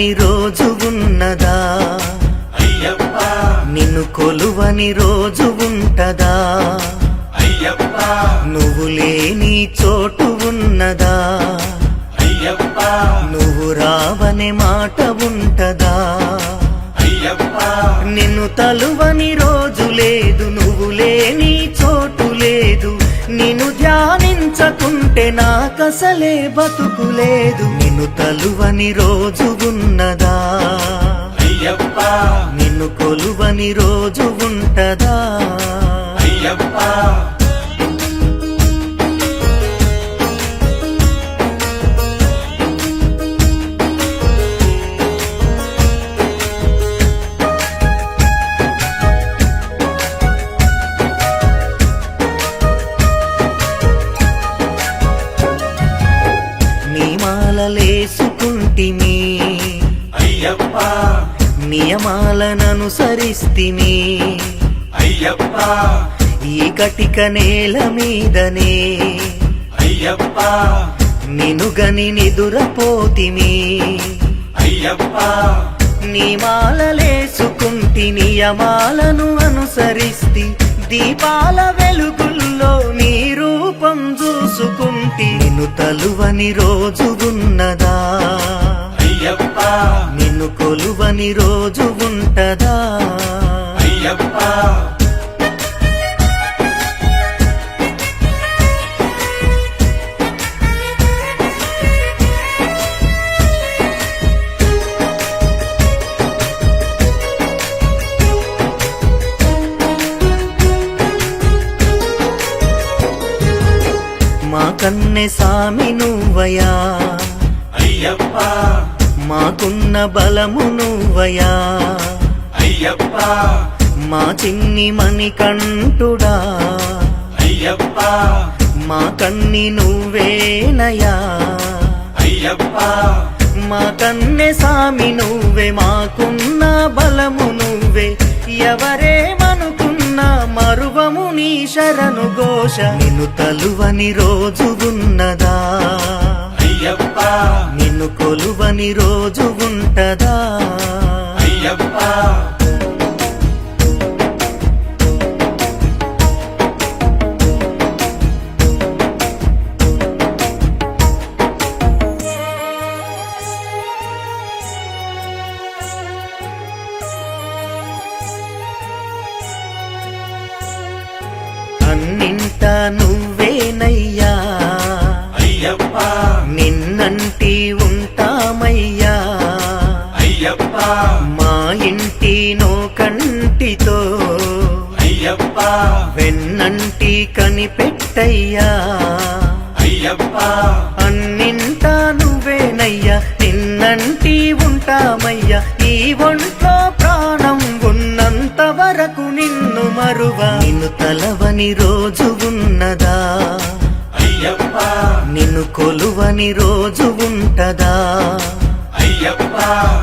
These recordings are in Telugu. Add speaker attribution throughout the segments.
Speaker 1: తలవని రోజు ఉన్నదా?
Speaker 2: అయ్యప్ప.
Speaker 1: నిన్ను కొలువని రోజు ఉంటదా?
Speaker 2: అయ్యప్ప.
Speaker 1: నువ్వు లేని చోటు ఉన్నదా?
Speaker 2: అయ్యప్ప.
Speaker 1: నువ్వు రావనే మాట ఉంటదా?
Speaker 2: అయ్యప్ప.
Speaker 1: నిన్ను తలువని రోజు లేదు నువ్వు లేని చోటు ధ్యానించకుంటే నాకసలే బతుకు లేదు. నిన్ను తలువని రోజు ఉన్నదా?
Speaker 2: అయ్యప్ప!
Speaker 1: నిన్ను కొలువని రోజు ఉంటదా?
Speaker 2: అయ్యప్ప!
Speaker 1: నియమాలననుసరిస్తిమి
Speaker 2: అయ్యప్ప!
Speaker 1: ఈ కటిక నేల మీదనే.
Speaker 2: అయ్యప్ప!
Speaker 1: నినుగని నిదురపోతిమి
Speaker 2: అయ్యప్ప!
Speaker 1: నీ మాలలేసుకుంటి నియమాలను అనుసరిస్తి. దీపాల వెలుగుల్లో నీ రూపం చూసుకుంటి. నిన్ను తలువని రోజు ఉన్నదా
Speaker 2: అయ్యప్ప.
Speaker 1: నిన్ను కొలువని రోజు ఉంటదా?
Speaker 2: అయ్యప్ప.
Speaker 1: మా కన్నె సామి నువ్వయా
Speaker 2: అయ్యప్ప.
Speaker 1: మాకున్న బలము నువ్వయా
Speaker 2: అయ్యప్ప.
Speaker 1: మా చిన్ని మణికంఠుడా
Speaker 2: అయ్యప్ప.
Speaker 1: మా కన్ని నువ్వేనయా
Speaker 2: అయ్యప్ప.
Speaker 1: మా కన్నె సామి నువ్వే మాకున్న బలము నువ్వే. ఎవరేమనుకున్నా మరువము నీ శరణు ఘోష. నిన్ను తలువని రోజు ఉన్నదా.
Speaker 2: అయ్యప్ప.
Speaker 1: నిన్ను కొలువని రోజు ఉంటదా?
Speaker 2: అయ్యప్ప.
Speaker 1: అన్నింట నువ్వేనయ్యా.
Speaker 2: అయ్యప్ప.
Speaker 1: మా ఇంటి నో కంటితో
Speaker 2: అయ్యప్ప.
Speaker 1: వెన్నంటి కనిపెట్టయ్యా.
Speaker 2: అయ్యప్ప.
Speaker 1: అన్నింటా నువ్వేనయ్యా నిన్నంటి ఉంటామయ్యా. ఈ ఒంట్లో ప్రాణం ఉన్నంత వరకు నిన్ను మరువ. నిన్ను తలవని రోజు ఉన్నదా?
Speaker 2: అయ్యప్ప.
Speaker 1: నిన్ను కొలువని రోజు ఉంటదా?
Speaker 2: అయ్యప్ప.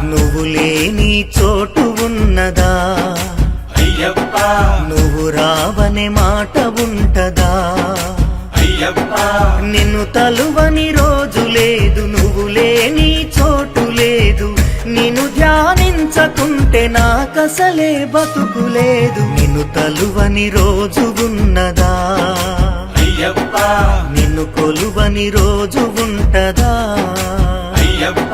Speaker 1: నువ్వు లేని చోటు ఉన్నదా?
Speaker 2: అయ్యప్ప.
Speaker 1: నువ్వు రావనే మాట ఉంటదా?
Speaker 2: అయ్యప్ప.
Speaker 1: నిన్ను తలువని రోజు లేదు నువ్వు లేని చోటు లేదు. నిన్ను ధ్యానించకుంటే నాకసలే బతుకు లేదు. నిన్ను తలువని రోజు ఉన్నదా?
Speaker 2: అయ్యప్ప.
Speaker 1: నిన్ను కొలువని రోజు ఉంటదా?
Speaker 2: అయ్యప్ప.